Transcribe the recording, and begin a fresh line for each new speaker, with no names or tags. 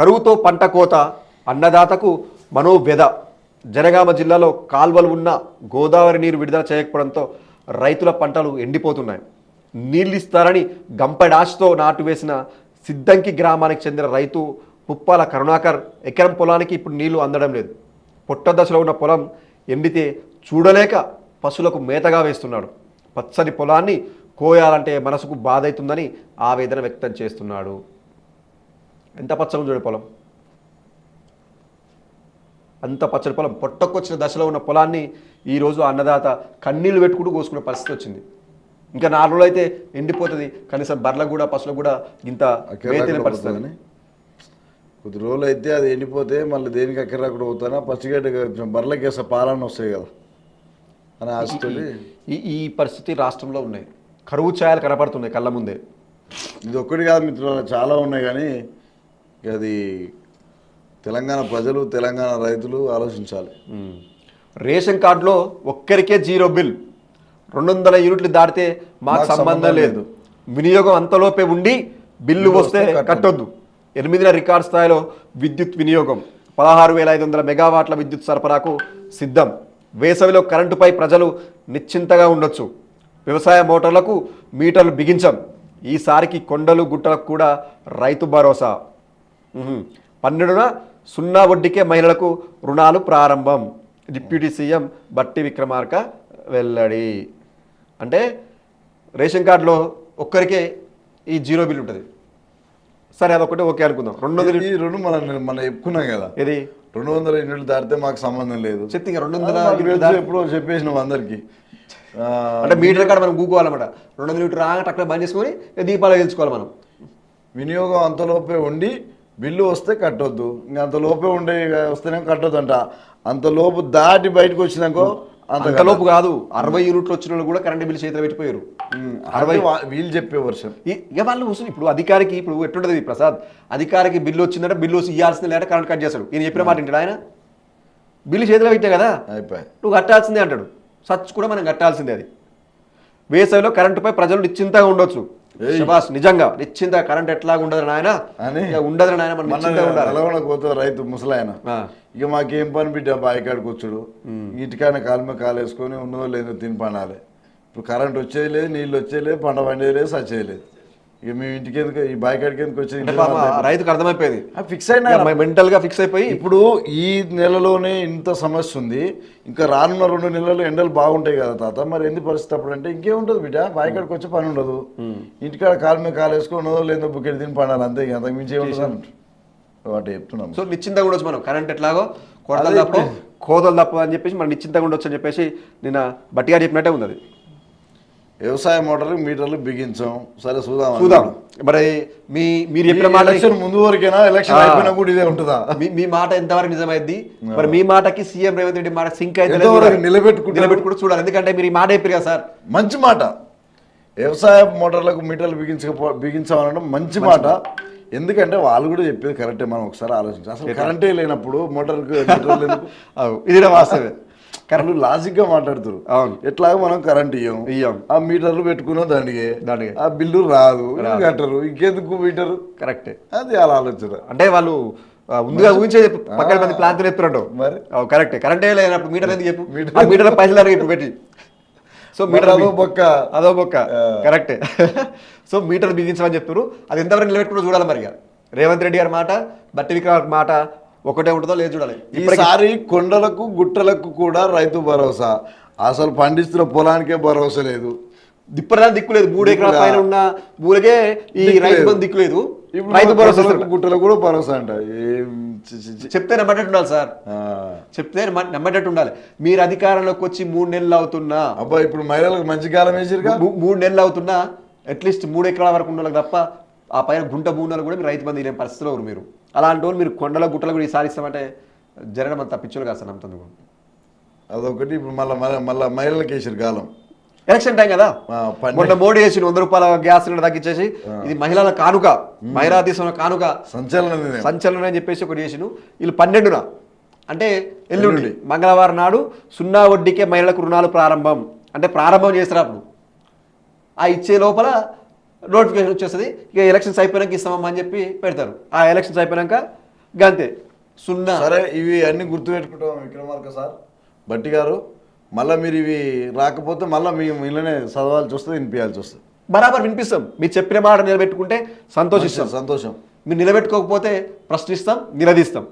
కరువుతో పంట కోత అన్నదాతకు మనోవ్యధ. జనగామ జిల్లాలో కాల్వలు ఉన్న గోదావరి నీరు విడుదల చేయకపోవడంతో రైతుల పంటలు ఎండిపోతున్నాయి. నీళ్ళు ఇస్తారని గంపెడాశతో నాటు వేసిన సిద్దంకి గ్రామానికి చెందిన రైతు పుప్పాల కరుణాకర్ ఎకరం పొలానికి ఇప్పుడు నీళ్ళు అందడం లేదు. పొట్ట దశలో ఉన్న పొలం ఎండితే చూడలేక పశువులకు మేతగా వేస్తున్నాడు. పచ్చని పొలాన్ని కోయాలంటే మనసుకు బాధ అవుతుందని ఆవేదన వ్యక్తం చేస్తున్నాడు. ఎంత పచ్చగా చూడే పొలం? అంత పచ్చని పొలం. పొట్టకొచ్చిన దశలో ఉన్న పొలాన్ని ఈరోజు అన్నదాత కన్నీళ్ళు పెట్టుకుంటూ కోసుకునే పరిస్థితి వచ్చింది. ఇంకా నాలుగు రోజులు అయితే ఎండిపోతుంది. కనీసం బర్లకు కూడా పశువులకు కూడా ఇంత పరిస్థితి
కొద్ది రోజులు అయితే అది ఎండిపోతే మళ్ళీ దేనికి అక్కడ అక్కడ పోతానా? పచ్చిగడ్డ బర్రెలకి వేసే పాలన వస్తాయి కదా. అని ఆశతోటి
ఈ ఈ పరిస్థితి రాష్ట్రంలో ఉన్నాయి. కరువు ఛాయలు కనపడుతున్నాయి కళ్ళ ముందే.
ఇది ఒక్కటి కాదు మిత్రులు చాలా ఉన్నాయి కానీ అది తెలంగాణ ప్రజలు తెలంగాణ రైతులు ఆలోచించాలి.
రేషన్ కార్డులో ఒక్కరికే జీరో బిల్. రెండు వందల యూనిట్లు దాటితే మాకు సంబంధం లేదు. వినియోగం అంతలోపే ఉండి బిల్లు వస్తే కట్టొద్దు. ఎనిమిదిన రికార్డ్ స్థాయిలో విద్యుత్ వినియోగం. పదహారు వేల ఐదు వందల మెగావాట్ల విద్యుత్ సరఫరాకు సిద్ధం. వేసవిలో కరెంటుపై ప్రజలు నిశ్చింతగా ఉండొచ్చు. వ్యవసాయ మోటార్లకు మీటర్లు బిగించం. ఈసారికి కొండలు గుట్టలకు కూడా రైతు భరోసా. పన్నెండున సున్నా వడ్డీకే మహిళలకు రుణాలు ప్రారంభం. డిప్యూటీ సీఎం బట్టి విక్రమార్క వెల్లడి. అంటే రేషన్ కార్డులో ఒక్కరికే ఈ జీరో బిల్ ఉంటుంది. సరే అదొకటి ఓకే అనుకుందాం. రెండు వందలు
ఈ రెండు మనం మనం చెప్పుకున్నాం కదా.
ఇది
రెండు వందల యూనిట్లు దాటితే మాకు సంబంధం లేదు.
చెప్తే రెండు వందల యూనిట్లు
ఎప్పుడో చెప్పేసినాం అందరికి.
అంటే మీటర్ కార్డు మనం గూకోవాలన్నమాట రెండు వందల లీటర్ రాగా టక్కున బంద్ చేసుకొని దీపాలు తెలుసుకోవాలి మనం.
వినియోగం అంతలోపే ఉండి బిల్లు వస్తే కట్టొద్దు. ఇంకా అంతలోపే ఉండే వస్తేనే కట్టొద్దు అంట అంతలోపు దాటి బయటకు వచ్చినాకో అంత
అంతలోపు కాదు. అరవై యూనిట్లు వచ్చిన వాళ్ళు కూడా కరెంట్ బిల్ చేతిలో పెట్టిపోయారు.
అరవై వీళ్ళు చెప్పే వర్షం.
ఇక వాళ్ళు వస్తుంది ఇప్పుడు అధికారికి ఇప్పుడు ఎట్లుంటది ప్రసాద్? అధికారికి బిల్లు వచ్చిందంటే బిల్లు వచ్చి ఇవ్వాల్సిందే లేట కరెంట్ కట్ చేస్తాడు. ఈయన చెప్పిన మాట ఏంటి ఆయన? బిల్లు చేతిలో పెట్టా కదా?
అయిపోయి
నువ్వు కట్టాల్సిందే అంటాడు. సచ్ కూడా మనం కట్టాల్సిందే అది. వేసవిలో కరెంటుపై ప్రజలు నిశ్చింతగా ఉండొచ్చు. శబాస్ నిజంగా నిశ్చింత కరెంట్ ఎట్లాగా ఉండదు నాయన.
అని.
ఉండదు నాయన
నల్గొండ పోతే రైతు ముసలాయన. ఇక మాకేం పని బిడ్డ బాయికాడికి వచ్చుడు. ఇటుకాయన కాలు మీద కాలు వేసుకొని ఉన్నదో లేదో తిని పండాలి ఇప్పుడు కరెంట్ వచ్చేది లేదు నీళ్ళు వచ్చేది లేదు పంట పండేది లేదు సచ్చేది లేదు. ఇక మేము ఇంటికి ఎందుకు ఈ బాయికాడికి ఎందుకు వచ్చేది?
రైతుకు అర్థమైపోయింది.
ఫిక్స్ అయినా
మెంటల్గా ఫిక్స్ అయిపోయి.
ఇప్పుడు ఈ నెలలోనే ఇంత సమస్య ఉంది. ఇంకా రానున్న రెండు నెలలు ఎండలు బాగుంటాయి కదా తాత. మరి ఎందుకు పరిస్థితి అప్పుడు అంటే ఇంకేముంటుంది బిడ్డ. బాయికాడికి వచ్చే పని ఉండదు. ఇంటికాడ కాలు మీద కాలు వేసుకొని ఉన్నదో లేదో బుక్కెట్ తిని పండాలి. అంతే అంతకు మించి ఏముంటుంది వాటి చెప్తున్నాం.
సో నిశ్చింతగా ఉండొచ్చు మనం. కరెంట్ ఎట్లాగో కొడతలు తప్ప కోతలు తప్ప అని చెప్పేసి మనం నిశ్చింతగా ఉండొచ్చు అని చెప్పేసి నిన్న బట్టిగా చెప్పినట్టే ఉంది అది
వ్యవసాయ మోటార్లు మీటర్లు బిగించాం. సరే చూద్దాం
చూద్దాం. మరి మీ మీరు చెప్పిన మాట
ఎలక్షన్ ముందు వరకేనా? ఎలక్షన్. అయిపోయినా కూడా ఇదే ఉంటుందా?
మీ మాట ఎంతవరకు నిజమైంది మరి మీ మాటకి సీఎం రేవంత్ రెడ్డి మాట సింక్ అయితే? నిలబెట్టుకుంటూ చూడాలి. ఎందుకంటే మీరు ఈ మాట చెప్పారు కదా సార్.
మంచి మాట. వ్యవసాయ మోటార్లకు మీటర్లు బిగించకపో బిగించామనడం మంచి మాట. ఎందుకంటే వాళ్ళు కూడా చెప్పేది కరెక్టే మనం ఒకసారి ఆలోచించాలి. అసలు కరెంటే లేనప్పుడు మోటార్లకు
ఇది వాస్తవే
కరెంట్ లాజిక్గా మాట్లాడుతారు
అవును.
ఎట్లాగో మనం కరెంట్ ఇయ్యం.
ఇయ్యం.
ఆ మీటర్లు పెట్టుకున్నాం దండిగే
దండిగే.
ఆ బిల్లు రాదు. కట్టరు? ఇంకెందుకు మీటరు
కరెక్టే
అది అలా ఆలోచన.
అంటే వాళ్ళు ముందుగా ఊహించే పక్కన మంది ప్లాన్ చెప్తున్నట్టు
మరి?
కరెక్టే కరెంటే లేనప్పుడు మీటర్ ఎందుకు చెప్పు?
మీటర్
మీటర్ పైసలు అడిగి ఇప్పుడు పెట్టి. సో మీటర్
అదో బొక్క.
అదో బొక్క. కరెక్టే సో మీటర్ బిగించమని చెప్తున్నారు అది ఎంతవరకు నిలబెట్టుకుంటూ చూడాలి మరి. రేవంత్ రెడ్డి గారి మాట బట్టి విక్రమార్క మాట ఒకటే ఉంటుందో లేదు చూడాలి.
ఈసారి కొండలకు గుట్టలకు కూడా రైతు భరోసా. అసలు పండిస్తున్న పొలానికే భరోసా లేదు.
దిప్పరా దిక్కు లేదు. మూడు ఎకరాల పైన ఉన్న భూలకే ఈ రైతు. బంధు దిక్కు లేదు. రైతు భరోసా.
గుట్టలకు కూడా భరోసా అంట.
చెప్తే నమ్మేటట్టు ఉండాలి సార్. చెప్తే నమ్మ- నమ్మేటట్టు ఉండాలి. మీరు అధికారంలోకి వచ్చి మూడు నెలలు అవుతున్నా.
అబ్బా ఇప్పుడు మహిళలకు మంచి కాలం వేసిరుగా
మూడు నెలలు అవుతున్నా అట్లీస్ట్ మూడు ఎకరాల వరకు వాళ్ళకి తప్ప ఆ పైన గుంట భూములు కూడా రైతు బంధు ఇనే పరిస్థితిలో మీరు. అలాంటి వాళ్ళు మీరు కొండల గుట్టలు కూడా ఈసారి ఇస్తామంటే జరగడం అంత పిచ్చులు కాదు సార్ నమ్ముతుంది
అదొకటి ఇప్పుడు మళ్ళీ మళ్ళీ మహిళలకు వేసిరు కాలం.
ఎలక్షన్ టైం కదా? మొన్న మోడీ చేసి వంద రూపాయల గ్యాస్ సిలిండర్ తగ్గించేసి ఇది మహిళల కానుక మహిళా తీసుకున్న కానుక.
సంచలనం.
సంచలనం అని చెప్పేసి ఒకటి చేసిను వీళ్ళు పన్నెండున. అంటే ఎల్లుండి. మంగళవారం నాడు సున్నా వడ్డీకే మహిళలకు రుణాలు ప్రారంభం. అంటే ప్రారంభం చేస్తారు అప్పుడు. ఆ ఇచ్చే లోపల నోటిఫికేషన్ వచ్చేస్తుంది. ఇక ఎలక్షన్స్ అయిపోయినాక ఇస్తామమ్మా అని చెప్పి పెడతారు. ఆ ఎలక్షన్స్ అయిపోయినాక గంతే సున్నా.
సరే ఇవి అన్ని గుర్తుపెట్టుకుంటాం విక్రమార్క సార్. బట్టి గారు మళ్ళీ మీరు ఇవి రాకపోతే మళ్ళీ మేము ఇళ్ళనే చదవాల్సి వస్తుంది వినిపించాల్సి వస్తుంది.
బరాబర్ వినిపిస్తాం. మీరు చెప్పిన మాట నిలబెట్టుకుంటే సంతోషిస్తాం.
సంతోషం.
మీరు నిలబెట్టుకోకపోతే ప్రశ్నిస్తాం నిలదీస్తాం.